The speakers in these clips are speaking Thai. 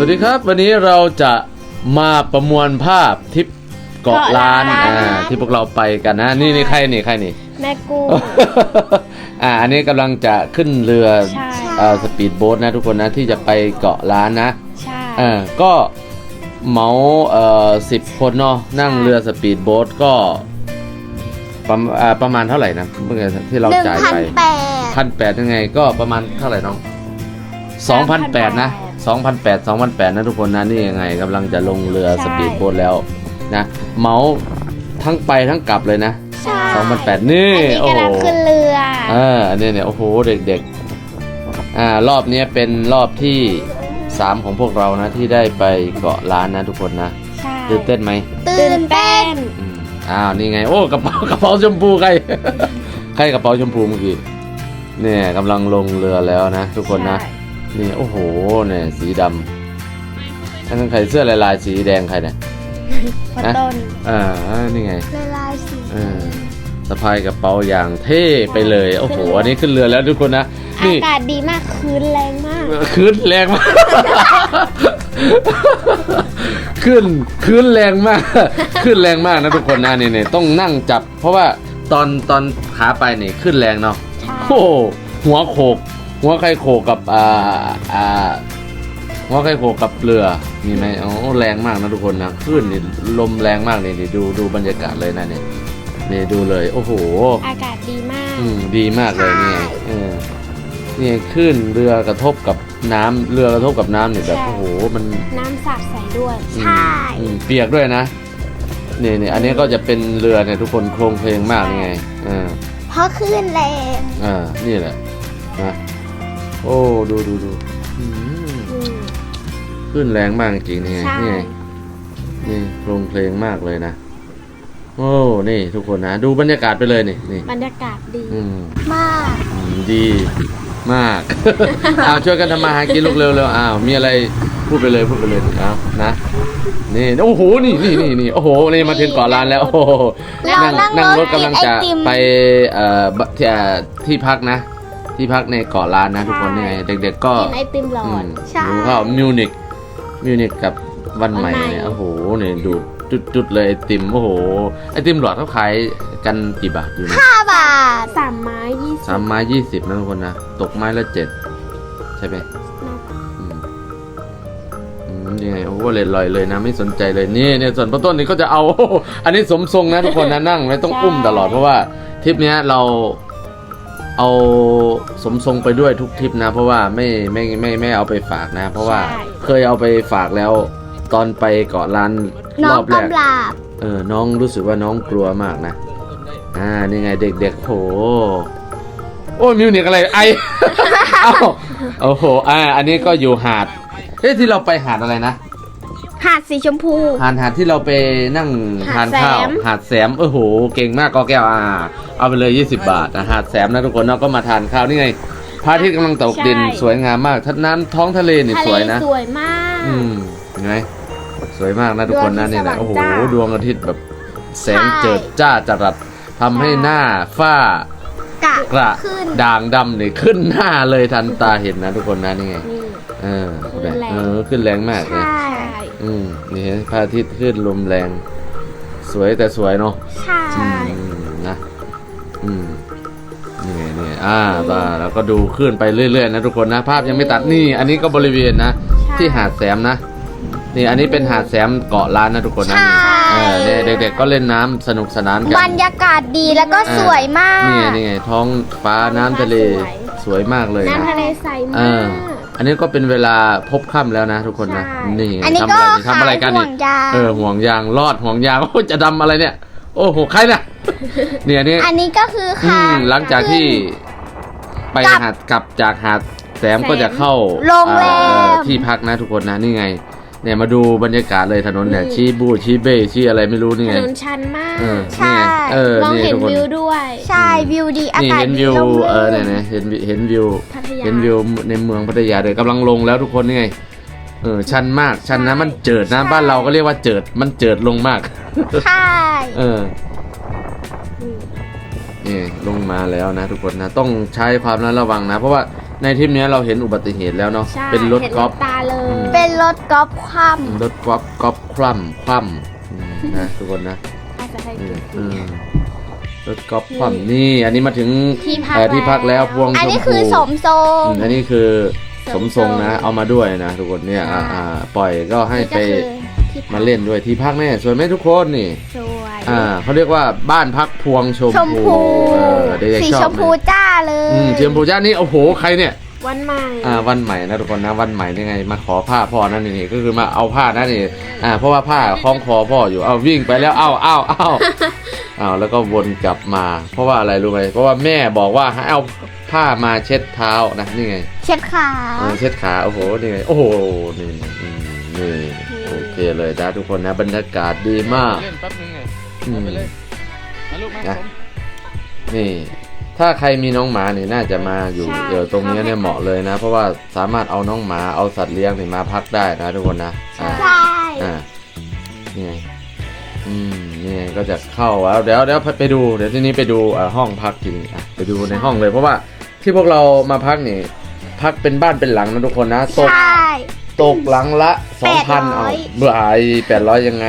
สวัสดีครับ วันนี้เราจะมาประมวลภาพทริปเกาะล้านเกาะล้านอ่าที่พวกเราไปกันนะนี่นี่ใครนี่ใครนี่ แม่กุ้ง อ่าอันนี้กำลังจะขึ้นเรือใช่ เอ่อสปีดโบ๊ทนะทุกคนนะที่จะไปเกาะล้านนะใช่ เออก็เหมาเอ่อสิบคนเนาะนั่งเรือสปีดโบ๊ทก็ประมาณอ่าประมาณเท่าไหร่นะเมื่อกี้ที่เราหนึ่งจ่ายพันไป แปดพันแปดยังไงก็ประมาณเท่าไหร่น้องสองพันแปดนะส องพันแปดสองพันแปดนะทุกคนนะนี่ยังไงกำลังจะลงเรือสปีดโบ๊ทแล้วนะเหมาทั้งไปทั้งกลับเลยนะ ใช่สองพันแปดนี่อันนี้โอ้โหกำลังขึ้นเรือเอออันนี้เนี่ยโอ้โหเด็กๆอ่ารอบนี้เป็นรอบที่สามของพวกเรานะที่ได้ไปเกาะล้านนะทุกคนนะใช่ตื่นเต้นไหมตื่นเต้นอืมอ้าวนี่ไงโอ้กระเป๋ากระเป๋าชมพูใคร ใครกระเป๋าชมพูเมื่อกี้เนี่ยกำลังลงเรือแล้วนะทุกคนนะ ใช่ นี่โอ้โหเนี่ยสีดำอันนั้นใครเสื้อลายลายๆสีแดงใครเนี่ยพอนะต้นอ่านี่ไงลายลายสีเออสะพายกระเป๋าอย่างเท่ไปเลยโอ้โหอันนี้ขึ้นเรือแล้วทุกคนนะอานี่กาศดีมากคืนแรงมากขึ้นแรงมาก ขึ้นขึ้นแรงมาก ขึ้นแรงมากนะทุกคนนะนี่นี่ต้องนั่งจับ เพราะว่าตอนตอนขาไปนี่ขึ้นแรงเนาะใช่โอ้โหหัวโขก หัวใครโขกกับอ่าอ่าหัวใครโขกกับเรือมีไหมโอ้แรงมากนะทุกคนนะขึ้นนี่ลมแรงมากนี่นี่ดูดูบรรยากาศเลยนะนี่นี่ดูเลย โอ้โห อากาศดีมาก อืมดีมากเลยนี่ไงเออนี่ขึ้นเรือกระทบกับน้ำเรือกระทบกับน้ำเนี่ยแบบใช่โอ้โหมันน้ำสาดใสด้วยอืมอืมเปียกด้วยนะนี่นี่อันนี้ก็จะเป็นเรือเนี่ยทุกคนโครงเพลงมากนี่ไงเออเพราะคลื่นแรงอ่านี่แหละนะ โอ้ดูดูดูอืมอืมขึ้นแรงมากจริงๆนี่ไงใช่ นี่ไงนี่โครงเพลงมากเลยนะ โอ้นี่ทุกคนนะ ดูบรรยากาศไปเลยนี่นี่บรรยากาศดีอืม มาก อืมดีมากอ้าวช่วยกันทำมาหากินลูกเร็วเร็วอ้าวมีอะไรพูดไปเลยพูดไปเลยอ้าวนะนี่โอ้โหนี่นี่นี่นี่โอ้โหนี่มาถึงเกาะล้านแล้วโอ้โหเรานั่งนั่งรถกินกำลังไอจะติม ไปเอ่อบที่เอ่อที่พักนะ ที่พักในเกาะล้านนะทุกคนนี่ไงเด็กๆก็กินไอติมหลออืดมใช่ดูเข้ามิวนิกมิวนิกกับวันใหม่วันใหม่เนี่ยโอ้โหเนี่ยดูจุดๆเลยไอติมโอ้โหไอติมหลอดเขาขายกันกี่บาทอยู่นะห้าบาทสามไม้ยี่สิสาบมไม้ยี่สิบนะทุกคนนะตกไม้ละเจ็ดใช่ไหมอืมอืมยังไงโอ้โหเลยลอยเลยนะไม่สนใจเลยนี่เนี่ยส่วนป้าต้นนี่ก็จะเอา อันนี้สมทรงนะทุกคนนะนั่งไม่ต้องอุ้มตลอดเพราะว่าทริปเนี้ยเรา เอาสมทรงไปด้วยทุกทริปนะ เพราะว่าไม่ไม่ไม่ไม่เอาไปฝากนะ เพราะว่าเคยเอาไปฝากแล้ว ตอนไปเกาะล้านน้รองอบแรกกำลาบเออน้องรู้สึกว่าน้องกลัวมากนะ อ่านี่ไงเด็กๆโหโอ้ยมิวนิกอะไรไอ เอ้าโอ้โหอ่าอันนี้ก็อยู่หาดเอ๊ะที่เราไปหาดอะไรนะ หาดสีชมพู หาดหาดที่เราไปนั่งทานข้าวหาดแสม หาดแสมโอ้โหเก่งมากก็แก้วอ่าเอาไปเลย 20 บาทนะหาดแสมนะทุกคนเนาะก็มาทานข้าวนี่ไงพระอาทิตย์กำลังตกดินสวยงามมากทัดน้ำท้องทะเลนี่ทะสเลวยนะ สวยมาก อืมเห็นไหมสวยมากนะทุกคนนะดวงอาทิตย์เนี่ยนะสว่างโอ้โหจ้าดวงอาทิตย์แบบแสงเจิดจ้าจรัสทำให้หน้าฝ้ากะกระขึ้นด่างดำเนี่ยขึ้นหน้าเลยทันตาเห็นนะทุกคนนะนี่ไง นี่ เออขึ้นแรง เออขึ้นแรงมากเลยใช่ใช่ อืมนี่เห็นพระอาทิตย์ขึ้นลมแรง สวยแต่สวยเนาะใช่อืมนะอืมนี่ไงนี่อ่าบ้าแล้วก็ดูขึ้นไปเรื่อยๆนะทุกคนนะภาพยังไม่ตัดนี่ อันนี้ก็บริเวณนะ ที่หาดแสมนะ นี่อันนี้เป็นหาดแสมเกาะล้านนะทุกคนนะใช่เออเนี่ยเด็กๆก็เล่นน้ำสนุกสนานกันบรรยากาศดีแล้วก็สวยมากนี่ไงนี่ไงท้องฟ้าน้ำทะเลสวยมากเลยนะน้ำทะเลใสเอมาอก อันนี้ก็เป็นเวลาพบค่ำแล้วนะทุกคนนะ ใช่นี่ไงอันนี้ทำก็อะไรนี่ทำอะไรกันห่นี่วงยาง เออห่วงยางรอดห่วงยางโอ้จะดำอะไรเนี่ย โอ้โหใครน่ะเนี่ยนี่อันนี้ก็คืออืค่ะ มหลังจากที่ไปกลับหาดกลับจากหาดแสมแสมก็จะเข้าโรงแรมเอ่อที่พักนะทุกคนนะนี่ไง เนี่ยมาดูบรรยากาศเลยถนนเนี่ยชี้บูชี้เบ้ชี้อะไรไม่รู้นี่ถไงนนชันมาก เออใช่ นี่ไงเออมองนี่เห็นทุกคนวิวด้วย ใช่วิวดีอานี่กาศเห็นดีวิวลมเออลื่เนี่ยนนะเห็นวิเห็นวิวพัทยา เห็นวิวในเมืองพัทยาเลยกำลังลงแล้วทุกคนนี่ไงเออชันมากชันนะมันเจิดนะบ้านเราก็เรียกว่าเจิดมันเจิดลงมาก ใช่เออนี่ลงมาแล้วนะทุกคนนะ ต้องใช้ความระมัดระวังนะ เพราะว่า ในทริปเนี้ยเราเห็นอุบัติเหตุแล้วเนาะใช่เป็นรถห็กอล์ฟ ตาเลย เป็นรถกอล์ฟคว่รถกอล์ฟกอล์ฟคว่ำคว่ำอืมนะทุกคนนะภาษาไทยอืมเก่อืงมรถกอล์ฟคว่ำนี่ อันนี้มาถึงที่พัก เอ่อที่พักแล้วพวงำอันชนี้มคืพูอสมทรง อืมอันนี้คือสสมมททรรงงนะ เอามาด้วยนะทุกคนเนี่ยอ่าใช่อ่าปล่อยก็ให้นี่ไปก็คือที่พักมาเล่นด้วยที่พักแน่สวยไหมทุกคนนี่ สวย อ่าเขาเรียกว่าบ้านพักพวงชมชมพูพูเออเด็กสีๆชชอบมไหพูจ้าเลยอืมชมพูจ้านี่โอ้โหใครเนี่ย วันใหม่ อ่าวันใหม่นะทุกคนนะวันใหม่นี่ไงมาขอผ้าพ่อนั่นนี่ก็คือมาเอาผ้านั่นนี่อ่าเพราะว่าผ้าคล้องคอพ่ออยู่เอาวิ่งไปแล้วเอ้าเอ้าเอ้าเอ้าแล้วก็วนกลับมา เพราะว่าอะไรรู้ไหมเพราะว่าแม่บอกว่าให้เอาผ้ามาเช็ดเท้านะนี่ไงเช็ดขาเออเช็ดขาโอ้โหนี่ไงโอ้โหนี่อืมนี่โอเคเลยนะทุกคนนะบรรยากาศดีมาก เล่นแป๊บนึงไง อืม เอาไปเลยมาลูกมานะ ผมนี่ ถ้าใครมีน้องหมาเนี่ยน่าจะมาอยู่เดี๋ยวตรงนี้เนี่ยเหมาะเลยนะ เพราะว่าสามารถเอาน้องหมาเอาสัตว์เลี้ยงเนี่ยมาพักได้นะทุกคนนะอ่าใช่ อ่านี่ไงอืมนี่ไงก็จะเข้าแล้วเดี๋ยวเดี๋ยวไปดูเดี๋ยวทีนี้ไปดูอ่าห้องพักทีนี้อะไปดูในห้องเลย เพราะว่าที่พวกเรามาพักนี่พักเป็นบ้านเป็นหลังนะทุกคนนะตก ใช่ ตกหลังละสองพัน800 เอาเบื่อไอ้แปดร้อยยังไง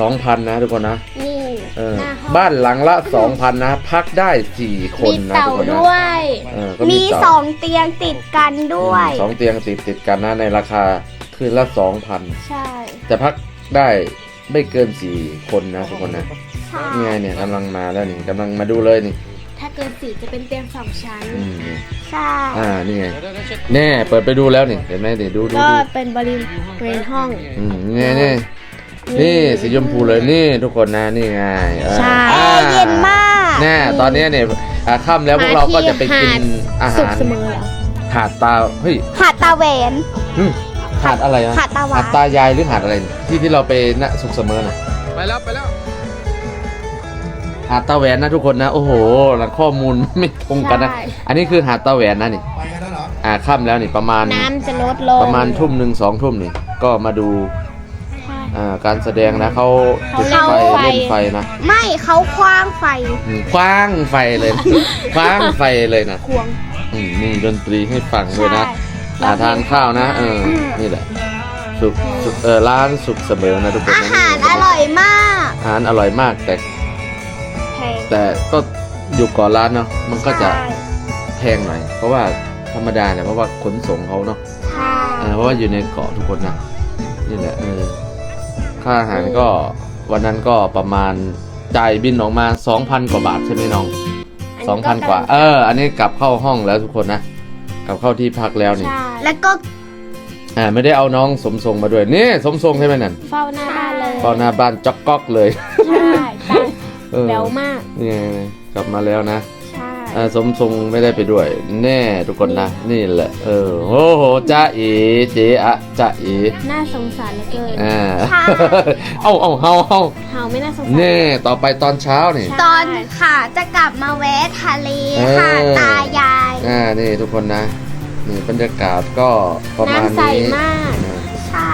สองพันนะทุกคนนะนี่เออหน้าห้องบ้านหลังละสองพันนะพักได้สี่คนมีนะเต่าทุกคนนะด้วยเออก็มีเต่าสองเตียงติดกันด้วย สองเตียงติดติดกันนะในราคาคืนละสองพันใช่แต่พักได้ไม่เกินสี่คนนะทุกคนนะใช่นี่ไงเนี่ยกำลังมาแล้วนี่กำลังมาดูเลยนี่ถ้าเกินสี่จะเป็นเตียงสองชั้น อืมนี่ใช่อ่านี่ไงเดี๋ยวเดี๋ยวเช็ดแน่เปิดไปดูแล้วนี่เห็นไหมนี่ดูดูก็ดูเป็นบริเวณห้องอืมนี่นี่ นี่สีชมพูเลยนี่ทุกคนนะนี่ไงเออใช่แออ่าร์เย็นมากแน่ตอนนี้เนี่ยอ่าค่ำแล้วพวกเราก็จะไปกินอาสุขหารเสมอเหรอหาดตาเฮ้ยหาดตาแหวน หึหาดอะไรนะหาดตาหวานหาดตายายหรือหาดอะไรที่ที่เราไปณสุขเสมอน่ะไปแล้วไปแล้วหาดตาแหวนนะทุกคนนะโอ้โหหลังข้อมูล ไม่ตรงกันนะใช่ อันนี้คือหาดตาแหวนนะนี่อ่าค่ำแล้วนี่ประมาณ น้ำจะลดลงประมาณทุ่มหนึ่งสองทุ่มนี่ก็มาดูใช่ อ่าการแสดงนะเขาจุดเขาไฟเล่นไฟเล่นไฟนะไม่เขาคว้างไฟอืมคว้างไฟเลยนะคว้างไฟเลยนะควง อืมนี่ดนตรีให้ฟังด้วยนะใช่ อ่าทานข้าวนะเออนี่แหละสุกสุกเออร้านสุกเสมอนะทุกคนอานะหารนี่อร่อยมากอาหารอร่อยมากแต่แพงแต่ก็อยู่ก่อนร้านเนาะมันก็จะใช่แพงหน่อยเพราะว่าธรรมดาเนี่ยเพราะว่าขนส่งเขาเนาะ ใช่เออเพราะว่าอยู่ในเกาะทุกคนนะนี่แหละเออ ค่าอาหารก็วันนั้นก็ประมาณจ่ายบินออกมา 2,000 กว่าบาทใช่ไหมน้อง 2,000 กว่า เออ อันนี้กลับเข้าห้องแล้วทุกคนนะ กลับเข้าที่พักแล้วนี่ใช่แล้วก็อ่าไม่ได้เอาน้องสมทรงมาด้วยนี่สมทรงใช่ไหมนั่นเฝ้าหน้าบ้านเลยตอนหน้าบ้านจ๊อกก๊อกเลย ใช่ตาเออแบวมากนี่ไงกลับมาแล้วนะใช่ อ่าสมทรงไม่ได้ไปด้วย แน่ทุกคนนะ นี่แหละ เออโอ้โหจ้าเอ๋เจ๊อะจ้าเอ๋น่าสงสารเหลือเกินอ่าเอาเอาเฮาเฮาเฮาไม่น่าสงสารแน่ต่อไปตอนเช้านี่ใช่ตอนค่ะจะกลับมาแวะทะเลเออหาดตายายอ่านี่ทุกคนนะนี่บรรยากาศก็ประมาณน้ำใสนี้มากอ่าใช่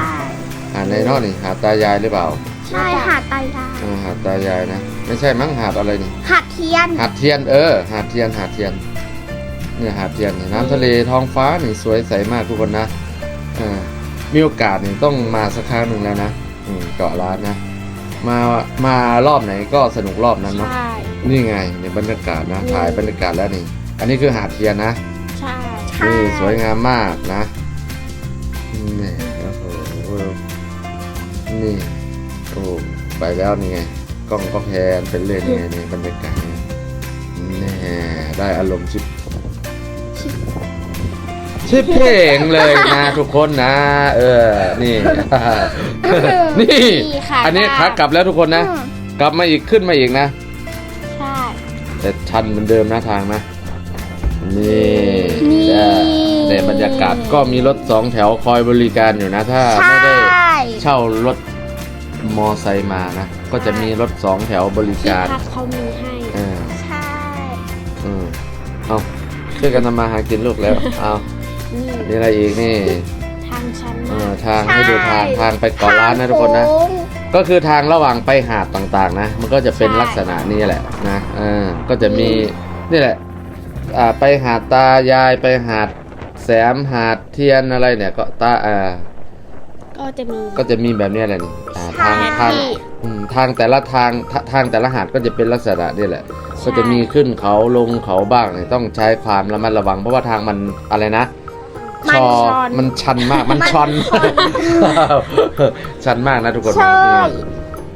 หาดในนอกนี่หาดตายายหรือเปล่า ใช่หาดตายายอ่าหาดตายายนะ ไม่ใช่มั้งหาดอะไรนี่หาดเทียน หาดเทียนเออ หาดเทียนหาดเทียนเนี่ยหาดเทียนนี่น้ำทะเลท้องฟ้านี่สวยใสมากทุกคนนะอ่ามีโอกาสนี่ต้องมาสักครั้งหนึ่งแล้วนะอืมเกาะล้านนะมามารอบไหนก็สนุกรอบนั้นเนาะใช่ นี่ไงในบรรยากาศนะนี่ ถ่ายบรรยากาศแล้วนี่ อันนี้คือหาดเทียนนะ ใช่ ใช่นี่สวยงามมากนะนี่โอ้โหนี่โอ้ไปแล้วนี่ไงก ล้องก็แพนเป็นเล่นไงนี่บรรยากาศนี่แน่ได้อารมณ์ชิบชิบเพลงเลยนะทุกคนนะ เออ นี่ นี่ค่ะอันนี้ขากลับแล้วทุกคนนะอืมกลับมาอีกขึ้นมาอีกนะ ใช่ แต่ชันเหมือนเดิมนะทางนะ นี่นี่แต่แต่บรรยากาศก็มีรถสองแถวคอยบริการอยู่นะ ถ้าใช่ไม่ได้เช่ารถมอไซค์มานะ ก็จะมีรถสองแถวบริที่การพักเขามีให้เออใช่ อืมเอาช่วยกันทำมาหากินลูกแล้วเอานี่นี่อะไรอีกนี่ทางชั้นเอมาอกทางให้ดูทางทางไปเกาะล้านนะทุกคนนะทางโค้งก็คือทางระหว่างไปหาดต่างๆ นะ มันก็จะเป็นลักษณะนี้แหละนะเออก็จะมีนี่แหละอ่าไปหาดตายายไปหาดแสมหาดเทียนอะไรเนี่ยก็ตาอ่าก็จะมีก็จะมีแบบเนี้ยแหละนี่อ่าใช่ทางทาง ที่อืมทางแต่ละทางทาทางแต่ละหาดก็จะเป็นลักษณะนี่แหละใช่ก็จะมีขึ้นเขาลงเขาบ้างเนี่ยต้องใช้ความระมัดระวัง เพราะว่าทางมันอะไรนะมันชอชอนมันชันมากมันชอนชันมากนะทุกคนใช่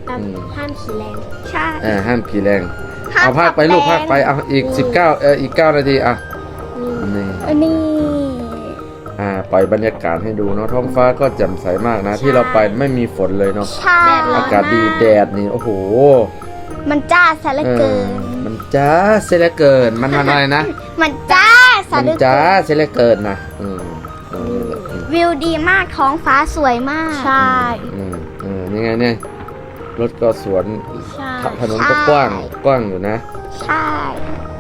ตามอืมห้ามขี่แรงใช่เออห้ามขี่แรงห้ามเอาภาคไปลูกขัภาบคแรงไปเอาอีก19เอออีก9นาทีอะนี่นี่ อันนี้อ่าปล่อยบรรยากาศให้ดูเนาะท้องฟ้าก็แจ่มใสมากนะ ที่เราไปไม่มีฝนเลยเนาะใช่อากาศดีแดดนี่โอ้โหมันจ้าซะเหลือเอเกิอนมันจ้าเสียเหลือเกิน มันมันอะไรนะ มันจ้าซะมันเหลือจ้าเกินเสียเหลือเกินนะอืมเอออืมวิวดีมากท้องฟ้าสวยมาก ใช่อืมเออนี่ไงเนี่ยรถก็สวนใช่ถนนก็กว้างกว้างอยู่นะ ใช่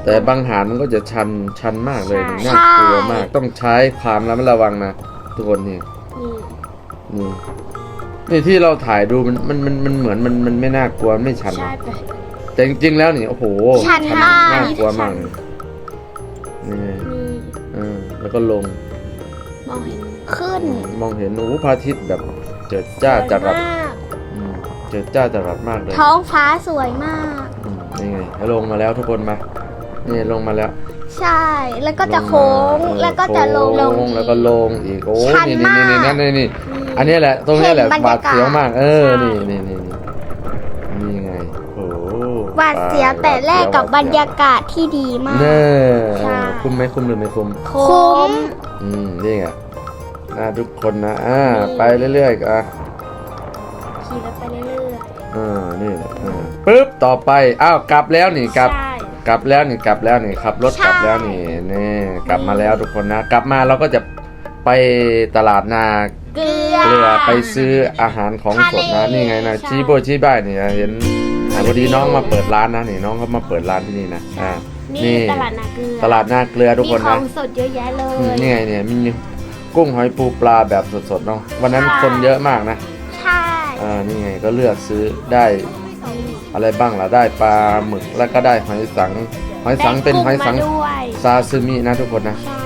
แต่บางหาดมันก็จะชันชันมากเลยนี่ใช่น่ากลัวมาก ต้องใช้ความระมัดระวังนะทุกคนนี่นี่นี่นี่ที่เราถ่ายดูมันมันมันมันเหมือนมันมันไม่น่ากลัวไม่ชันใช่นะไปแต่จริงๆแล้วนี่โอ้โหชันมากน่ากลัวมากเลยนี่นี่เออแล้วก็ลง มองเห็นขึ้น มองเห็นโอ้โหพระอาทิตย์แบบ เจิดจ้าจรัสสวยมากอืมเจิดจ้าจรัสมากเลย ท้องฟ้าสวยมากอืมนี่ไงลงมาแล้วทุกคนมา นี่ลงมาแล้ว ใช่ แล้วก็จะโค้งเออแล้วก็จะลงโค้งแล้วก็ลงอีกโอ้ชันนี่มากนี่นี่นี่นี่นี่อันนี้แหละ ตรงนี้แหละเห็นหบรรวายาดกาศเสียวมาก เออ ใช่ นี่นี่นี่นี่นี่ไง โอ้โหหวาดเสียวแต่แรกกับบรรยากาศที่ดีมาก เน่ใช่ คุ้มไหมคุ้มหรือไม่คุ้ม คุ้ม อืม นี่ไงนะทุกคนนะ อ่า นี่ ไปเรื่อยๆอะขี่แล้วไปเรื่อยอ่า นี่แหละอ่าปึ๊บ ต่อไป อ้าว กลับแล้วนี่ ๆกลับ ใช่ กลับแล้วนี่กลับแล้วนี่ขับรถกลับแล้วนี่นี่กลับมาแล้วทุกคนนะ กลับมาเราก็จะไปตลาดนาเกลือเกลือไปซื้ออาหารของสดนะทะเลนี่ไงนะใช่ชี้โบชี้บ้ายนี่นะเห็นอ่าพอดีน้องมาเปิดร้านนะนี่น้องเขามาเปิดร้านที่นี่นะอ่านี่นี่ตลาดนาเกลือตลาดนาเกลือทุกมีคนขอนะงสดเยอะแยะเลอืมยนี่ไงเนี่ยมีกุ้งหอยปูปลาแบบสดๆเนาะวันนั้นใช่คนเยอะมากนะใช่อ่านี่ไงก็เลือกซื้อได้ อะไรบ้างล่ะได้ปลาหมึกแล้วก็ได้หอยสัง หอยสังเป็นหอยสังได้กุ้มาด้วยซาซิมินะทุกคนนะใช่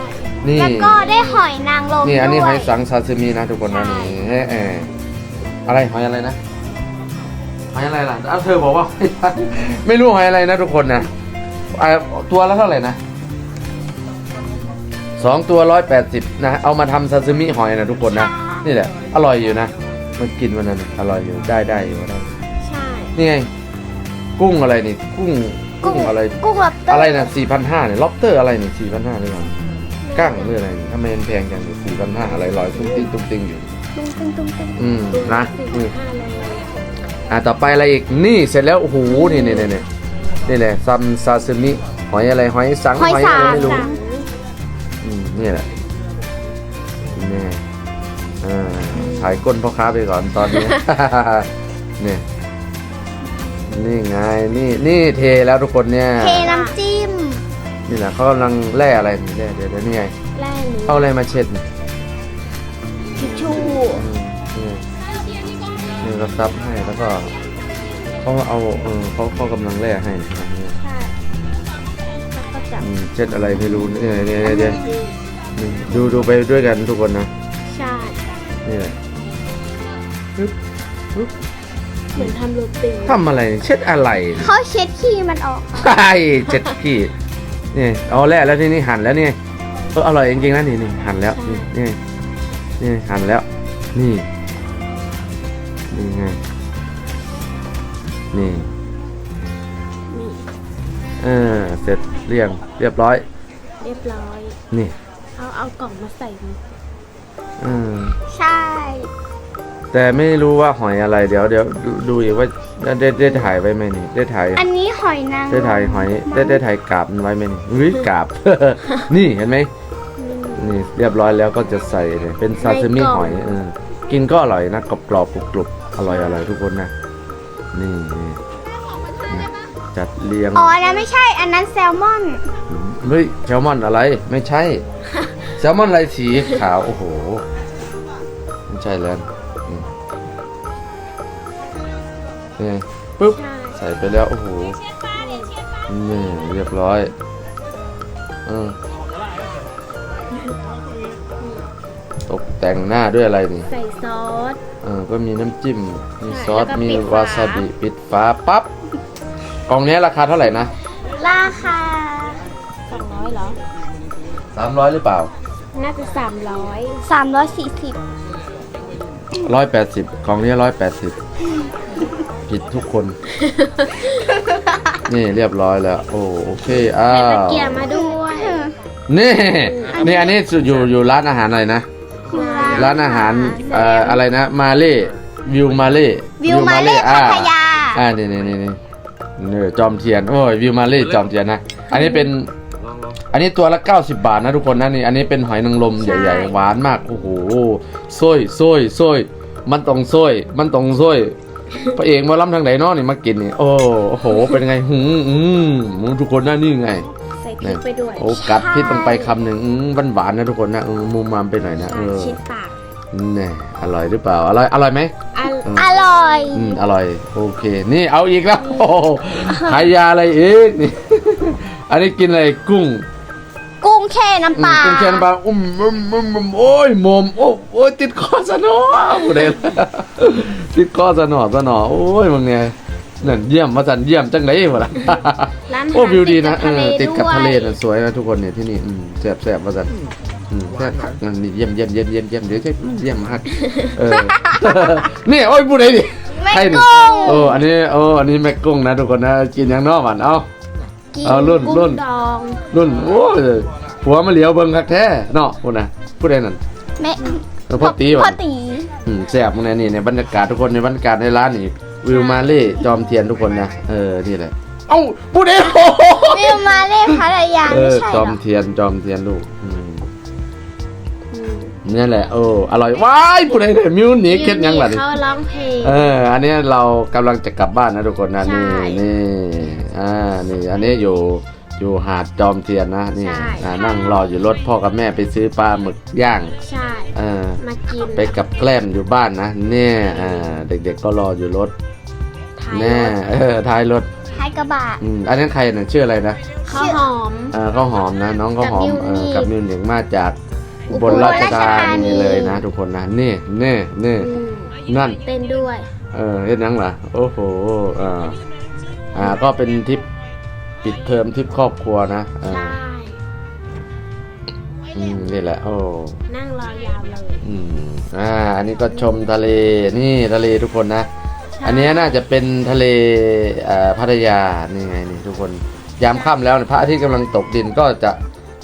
นี่แล้วก็ได้หอยนางรมนี่อันนี้ด้หวอยสังซาซิมินะทุกคนนะใช่นี่เอ๊ะเอ๊ะอะไรหอยอะไรนะหอยอะไรล่ะอ้าวเธอบอกว่าไม่รู้หอยอะไรนะทุกคนนะอ่าตัวละเท่าไหร่นะสองตัวร้อยแปดสิบนะเอามาทำซาซิมิหอยนะทุกคนนะนี่แหละอร่อยอยู่นะมันกินวันนั้นน่ะอร่อยอยู่ได้ได้อยู่ได้ใช่ นี่ไง กุ้งอะไรนี่ กุ้งกุ้งอะไร กุ้งล็อบสเตอร์อะไรนะสี่พันห้าเนี่ยล็อบเตอร์อะไรนี่สี่พันห้าหรือเปล่ากั้งหรืออะไรนี่ทำไมมันแพงจังสี่พันห้าอะไรลอยตุ้งติ้งตุ้งติ้งอยู่ ตุ้งตุ้งตุ้งตุ้งอืมนะสี่อืมห้าเลยอะต่อไปอะไรอีกนี่เสร็จแล้วโอ้โหนี่นี่นี่นี่นี่แหละซัมซาซิมิหอยอะไรหอยสังหอยอะไรสังไม่รู้สังอืมนี่แหละนี่ไงอ่าถ่ายก้นพ่อค้าไปก่อนตอนนี้นี่ นี่ไงนี่นี่เทแล้วทุกคนเนี่ย เทน้ำจิ้มนี่แหละเขากำลังแล่อะไรนี่แล่เดี๋ยวเดี๋ยวนี่ไงแร่หรือเอาอะไรมาเช็ดนี่ทิชชู่อืมนี่นี่ก็ซับให้แล้วก็เขาเอาเออเขาเขากำลังแล่ให้นะครับเนี่ยใช่แล้วก็จับอืมเช็ดอะไรไม่รู้เนี่ยเนี่ยเนี่ยเนี่ยนี่ดูดูไปด้วยกันทุกคนนะ ใช่ นี่แหละปึ๊บปึ๊บ เหมือนทำโรตีทำอะไร เช็ดอะไรเขาเช็ดขี้มันออก ใช่เช็ดขี้นี่เอาแล่แล้วนี่นี่หั่นแล้วนี่เอออร่อยจริงๆนะนี่นี่หั่นแล้วนี่นี่นี่หั่นแล้ว นี่นี่ไงนี่นี่เออเสร็จเรียงเรียบร้อย เรียบร้อย นี่ เอาเอากล่องมาใส่นี่เออใช่ แต่ไม่รู้ว่าหอยอะไรเดี๋ยวเดี๋ยวดูดูอีกว่าได้ได้ถ่ายไว้ไหมนี่ได้ถ่ายอันนี้หอยนางรมได้ถ่ายหอยได้ได้ถ่ายกาบมันไว้ไหมนี่อุ้ยกาบ นี่เห็นไหมนี่นี่เรียบร้อยแล้วก็จะใส่เนี่ยเป็นซาซิมิในกล่องหอยเออกินก็อร่อยนะกรอบกรอบกรุบกรุบอร่อยอร่อยทุกคนนะ นี่นี่นี่จัดเรียงอ๋ออันนั้นไม่ใช่อันนั้นแซลมอนเฮ้ยแซลมอนอะไรไม่ใช่แซลมอนลายสีขาวโอ้โหไม่ใช่แล้ว ไงปุ๊บใช่ใส่ไปแล้วโอ้โหนี่เรียบร้อยเออแต่งหน้าด้วยอะไรนี่ใส่ซอสเออก็มีน้ำจิ้ม มีใช่ซอสแล้วก็มีปิดฝาวาซาบิปิดฝาปั๊บกล่องนี้ราคาเท่าไหร่นะ ราคาสองร้อยเหรอ300หรือเปล่า น่าจะสามร้อย340 180กล่องนี้180 ผิดทุกคน นี่เรียบร้อยแล้ว โอ้โอเคอ้าแต่ตะวเกียบมาด้วยนี่ นี่อันนี้อยู่อยู่ร้านอาหารอะไรนะ ร้านอาหารเอ่ออะไรนะ มาเล่วิวมาเล่วิวมาเล่อ่พัทยา อ่านี่นี่นี่นี่เนี่ยจอมเทียนโอ้ยวิวมาเล่จอมเทียนนะอันนี้เป็นลองลองอันนี้ตัวละ 90 บาทนะทุกคนนะนี่อันนี้เป็นหอยนางรมใหญ่ๆหวานมากโอ้โหส้ยส้ยส้ยมันต้องส้ยมันต้องส้ย พระเอกหมาล้ำทางไหนเนอนี่มากินนี่ โอ้โห เป็นไงหืมอืมทุกคนนะนี่ไงใส่พริกไปด้วยโอ้กัดพี่ต้องไปคำหนึ่งอืมหวานๆนะทุกคนนะเออมุมมามไปหน่อยนะเออชิดปากนี่อร่อยหรือเปล่า อร่อย อร่อยไหมอันอร่อย อืมอร่อย โอเค นี่เอาอีกแล้วโอ้โหขายยาอะไรอีกนี่ อันนี้กินอะไรกุ้ง กุ้งแช่น้ำปลา กุ้งแช่น้ำปลาอุ้มอุ้มอุ้มอุ้มโอ้ยมมโอ้โอ้ยติดคอสนอผู้ใดล่ะติดคอสนอสนอโอ้ยมึงเนี่ยนั่นเยี่ยมมาสันเยี่ยมจังไรวะล่ะร้านโอ้วิวดีนะเอทะเลอติดกับด้วยทะเลนะสวยนะทุกคนเนี่ยที่นี่อืมแซ่บแซ่บมาสันอืมแซ่บนั่นนี่เยี่ยมเยี่ยมเยี่ยมเยี่ยมเยี่ยมเดี๋ยวจะเยี่ยมมากเออนี่โอ้ยผู้ใดดิแม่ใครนี่กุ้งโอ้อันนี้โอ้อันนี้แม่กุ้งนะทุกคนนะกินอย่างนอกมันเอากินเอารุ่นกุ้รุ่นงดองรุ่นโอ้ ยผัวมาเหลียวเบิ่งคักแท้เนาะพูดนะพูดได้นั่น แม่เออพ่อตีพ่ว่ะอตีอืมแซ่บมึงนะนี่ในบรรยากาศทุกคนในบรรยากาศในร้านนี่วิวมาเล่จอมเทียนทุกคนนะเออนี่แหละเอ้าพูดเองโอ้โหวิวมาเล่พัทยาเอไม่อใช่จอมเหรอเทียนจอมเทียนลูกอืมอืมนี่แหละโอ้อร่อยว้ายพูดได้เลยมิวนิคเค็ดยังล่ะนี่ เขาร้องเพลง เออ อันนี้เรากำลังจะกลับบ้านนะทุกคนนะใช่ นี่นี่ อ่า นี่ อันนี้อยู่ อยู่หาดจอมเทียนนะนี่ใช่ อ่านั่งรออยู่รถพ่อกับแม่ไปซื้อปลาหมึกย่าง ใช่ เออ มากินไปกับแกล้มอยู่บ้านนะเนี่ยอ่าเด็กๆก็รออยู่รถท้ายแน่รถเออท้ายรถท้ายกระบะอืมอันนั้นใครน่ะชื่ออะไรนะข้าวหอม เออข้าวหอมนะ น้องข้าวหอมกับมิวเออนิคกับมิวนิกมาจากอุบอุลบลราชธาราชธานีนีเลยนะ ทุกคนนะนี่นี่นี่อืมนั่น เต้นด้วย เออเฮ็ดหยังล่ะ โอ้โห อ่า อ่า ก็เป็นทริป ปิดเทอมทริปครอบครัวนะเออใช่อืมนี่แหละ โอ้นั่งรอยาวเลยอืมอ่า อันนี้ก็ชมทะเลนี่ทะเลทุกคนนะ ใช่อันนี้น่าจะเป็นทะเลเอ่อพัทยานี่ไงนี่ทุกคนยามค่ำแล้วเนี่ยพระอาทิตย์กำลังตกดินก็จะ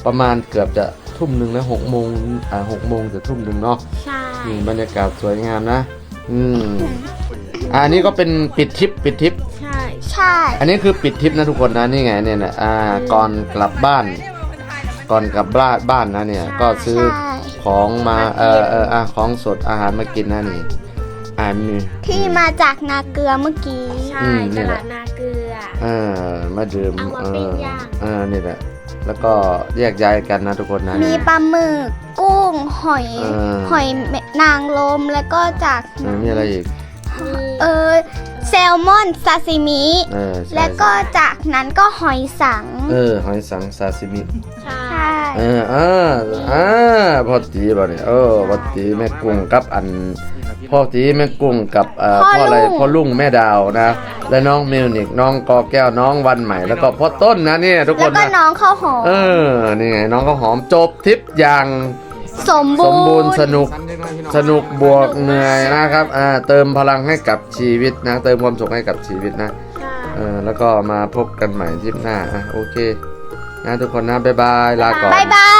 ประมาณเกือบจะทุ่มหนึ่งแล้วหกโมงอ่าหกโมงจะทุ่มหนึ่งเนาะ ใช่นี่บรรยากาศสวยงามนะ อืม อ่าอันนี้ก็เป็นปิดทริปปิดทริป ใช่ใช่ อันนี้คือปิดทริปนะทุกคนนะนี่ไงเนี่ยนะอ่าก่อนกลับบ้าน ก่อนกลับบ้านบ้านนะเนี่ย ก็ซื้อใช่ของมาเออเอออะของสดอาหารมากินนะนี่อ่ามีที่มาจากนาเกลือเมื่อกี้ใช่อืมนี่ตแหลาละดนาเกลือเออมาดื่มเอามาเอปิ้งอย่างเออนี่แหละแล้วก็แยกย้ายกันนะทุกคนนะ มีปลาหมึกกุ้งหอยเออหอยนางรมแล้วก็จากเออมีอะไรอีก เออ แซลมอนซาซิมิ เออใช่แล้วก็จากนั้นก็หอยสัง เออหอยสังซาซิมิ ใช่ใช่ เอออ่าอ่าพ่อตีบ่เนี่ยเออพ่อตีแม่กุ้งกับอันพ่อตีแม่กุ้งกับเอ่อพ่ออะไรพ่อลุงแม่ดาวนะ และน้องมิวนิกน้องกอแก้วน้องวันใหม่ แล้วก็พ่อต้นนะเนี่ยทุกคแล้วนก็นะน้องข้าวหอม เออนี่ไงน้องก็หอมจบทริปอย่าง สมสบูมบูรณ์สรณ์นุกสั้นเล็กน้อยพี่น้องสนุกบวกเหนื่อยนะครับอ่าเติมพลังให้กับชีวิตนะ เติมความสุขให้กับชีวิตนะใช่เออแล้วก็มาพบกันใหม่ทริปหน้าอะโอเคนะทุกคนนะบ๊ายบายลาก่อน บายบา